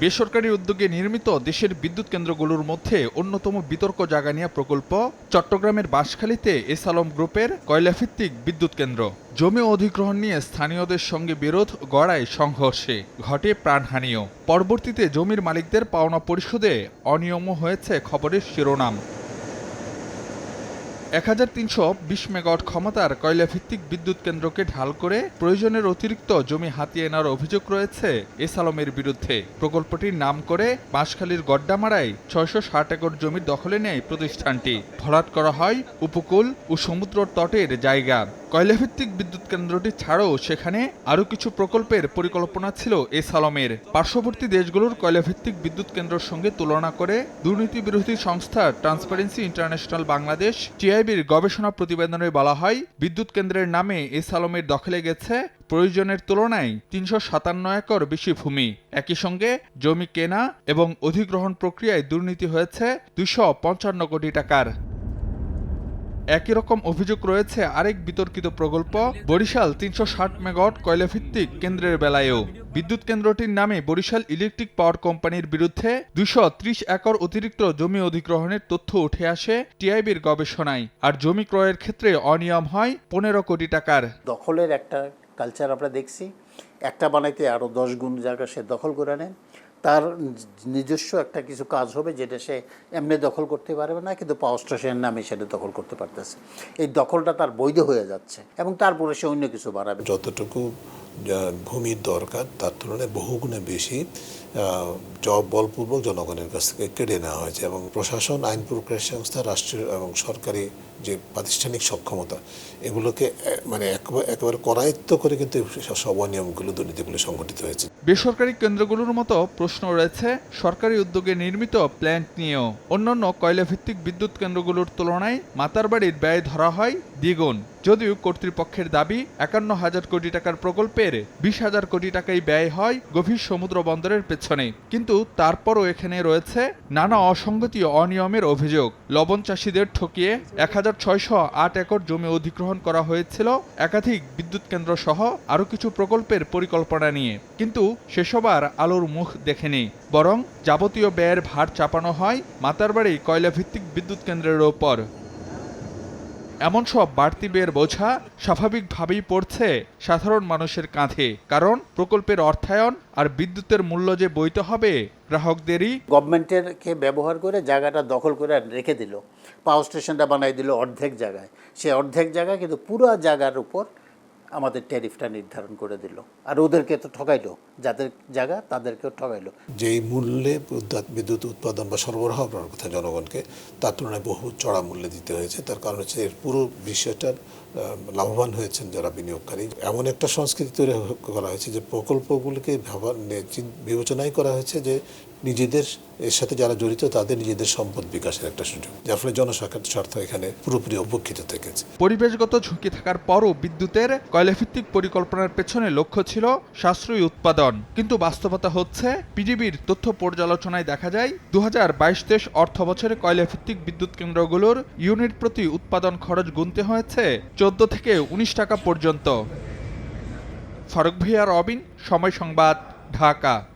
বেসরকারি উদ্যোগে নির্মিত দেশের বিদ্যুৎ কেন্দ্রগুলোর মধ্যে অন্যতম বিতর্ক জাগানিয়া প্রকল্প চট্টগ্রামের বাঁশখালীতে এস আলম গ্রুপের কয়লাভিত্তিক বিদ্যুৎ কেন্দ্র। জমি অধিগ্রহণ নিয়ে স্থানীয়দের সঙ্গে বিরোধ গড়ায় সংঘর্ষে, ঘটে প্রাণহানিও। পরবর্তীতে জমির মালিকদের পাওনা পরিশোধে অনিয়মও হয়েছে খবরের শিরোনাম। এক হাজার তিনশো বিশ মেগাওয়াট ক্ষমতার কয়লাভিত্তিক বিদ্যুৎ কেন্দ্রকে ঢাল করে প্রয়োজনের অতিরিক্ত জমি হাতিয়ে নেওয়ার অভিযোগ রয়েছে এস আলমের বিরুদ্ধে। প্রকল্পটির নাম করে বাঁশখালীর গড্ডামারায় ছয়শো ষাট একর জমির দখলে নেয় প্রতিষ্ঠানটি। ভরাট করা হয় উপকূল ও সমুদ্র তটের জায়গা। কয়লাভিত্তিক বিদ্যুৎ কেন্দ্রটি ছাড়াও সেখানে আরও কিছু প্রকল্পের পরিকল্পনা ছিল এস আলমের। পার্শ্ববর্তী দেশগুলোর কয়লাভিত্তিক বিদ্যুৎ কেন্দ্রের সঙ্গে তুলনা করে দুর্নীতি বিরোধী সংস্থা ট্রান্সপারেন্সি ইন্টারন্যাশনাল বাংলাদেশ টিআইবির গবেষণা প্রতিবেদনে বলা হয়, বিদ্যুৎ কেন্দ্রের নামে এস আলমের দখলে গেছে, প্রয়োজনের তুলনায় তিনশো সাতান্ন একর বেশি ভূমি। একই সঙ্গে জমি কেনা এবং অধিগ্রহণ প্রক্রিয়ায় দুর্নীতি হয়েছে দুশো পঞ্চান্ন কোটি টাকার। একই রকম অভিযোগ রয়েছে আরেক বিতর্কিত প্রকল্প, বরিশাল তিনশো ষাট মেগাওয়াট কয়লাভিত্তিক কেন্দ্রের বেলায়ও। বিদ্যুৎ কেন্দ্রটির নামে বরিশাল ইলেকট্রিক পাওয়ার কোম্পানির বিরুদ্ধে দুশো একর অতিরিক্ত জমি অধিগ্রহণের তথ্য উঠে আসে টিআইবির গবেষণায়। আর জমি ক্রয়ের ক্ষেত্রে অনিয়ম হয় পনেরো কোটি টাকার। দখলের একটা কালচার আমরা দেখছি। একটা বানাইতে আরও দশ গুণ জায়গা সে দখল করে নেয়। তার নিজস্ব একটা কিছু কাজ হবে যেটা সে এমনি দখল করতে পারবে না, কিন্তু পাওয়ার স্টেশনের নামে সেটা দখল করতে পারতেছে। এই দখলটা তার বৈধ হয়ে যাচ্ছে এবং তারপরে সে অন্য কিছু বাড়াবে। যতটুকু ভূমির দরকার, তার তুলনায় বহুগুণে বেশি বলপূর্বক জনগণের কাছ থেকে কেড়ে নেওয়া হয়েছে এবং প্রশাসন, আইন প্রক্রিয়া সংস্থা, রাষ্ট্রীয় এবং সরকারি যে প্রাতিষ্ঠানিক সক্ষমতা, এগুলোকে মানে একেবারে করায়ত্ত করে কিন্তু সব অনিয়মগুলো, দুর্নীতিগুলো সংঘটিত হয়েছে। বেসরকারি কেন্দ্রগুলোর মতো প্রশ্ন রয়েছে, সরকারি উদ্যোগে নির্মিত প্ল্যান্ট নিয়েও। অন্যান্য কয়লাভিত্তিক বিদ্যুৎ কেন্দ্রগুলোর তুলনায় মাতারবাড়ির ব্যয় ধরা হয় দ্বিগুণ। যদিও কর্তৃপক্ষের দাবি, একান্ন হাজার কোটি টাকার প্রকল্পের বিশ হাজার কোটি টাকাই ব্যয় হয় গভীর সমুদ্র বন্দরের পেছনে কিন্তু তারপরও এখানে রয়েছে নানা অসঙ্গতি অনিয়মের অভিযোগ। লবণ চাষিদের ঠকিয়ে এক হাজার ছয়শো আট একর জমি অধিগ্রহণ করা হয়েছিল একাধিক বিদ্যুৎ কেন্দ্র সহ আরও কিছু প্রকল্পের পরিকল্পনা নিয়ে। কিন্তু সেসব আর আলোর মুখ দেখেনি। বরং যাবতীয় ব্যয়ের ভার চাপানো হয় মাতারবাড়ি কয়লাভিত্তিক বিদ্যুৎ কেন্দ্রের ওপর। এমন সব বাড়তি ব্যয়ের বোঝা স্বাভাবিকভাবেই পড়ছে সাধারণ মানুষের কাঁধে। কারণ প্রকল্পের অর্থায়ন আর বিদ্যুতের মূল্য যে বইতে হবে, গ্রাহকদেরই গভর্নমেন্টের কে ব্যবহার করে জায়গাটা দখল করে রেখে দিল। পাওয়ার স্টেশনটা বানাই দিল অর্ধেক জায়গায়। সে অর্ধেক জায়গা কিন্তু পুরো জায়গার উপর আমাদের ট্যারিফটা নির্ধারণ করে দিল। আর ওদেরকে তো ঠকাইলো। যাদের জায়গা, তাদেরকেও ঠকাইলো। যেই মূল্যে বিদ্যুৎ- উৎপাদন বা সরবরাহ করার কথা জনগণকে, তার তুলনায় বহু চড়া মূল্যে দিতে হয়েছে। তার কারণ হচ্ছে এর পুরো বিষয়টার লাভবান হয়েছেন যারা বিনিয়োগকারী। এমন একটা সংস্কৃতি তৈরি করা হয়েছে যে প্রকল্পগুলিকে ভাবার বিবেচনাই করা হয়েছে যে নিজেদের, এর সাথে যারা জড়িত তাদের নিজেদের সম্পদ বিকাশের একটা সুযোগ। যার ফলে জনস্বার্থ, স্বার্থ এখানে পুরোপুরি উপেক্ষিত থেকেছে। পরিবেশগত ঝুঁকি থাকার পরও বিদ্যুতের কয়লাভিত্তিক পরিকল্পনার পেছনে লক্ষ্য ছিল সাশ্রয়ী উৎপাদন। কিন্তু বাস্তবতা হচ্ছে, পিডিবির তথ্য পর্যালোচনায় দেখা যায় দু হাজার বাইশ তেইশ অর্থ বছরে কয়লাভিত্তিক বিদ্যুৎ কেন্দ্রগুলোর ইউনিট প্রতি উৎপাদন খরচ গুনতে হয়েছে চোদ্দ থেকে উনিশ টাকা পর্যন্ত। ফারুক ভিয়া রবিন, সময় সংবাদ, ঢাকা।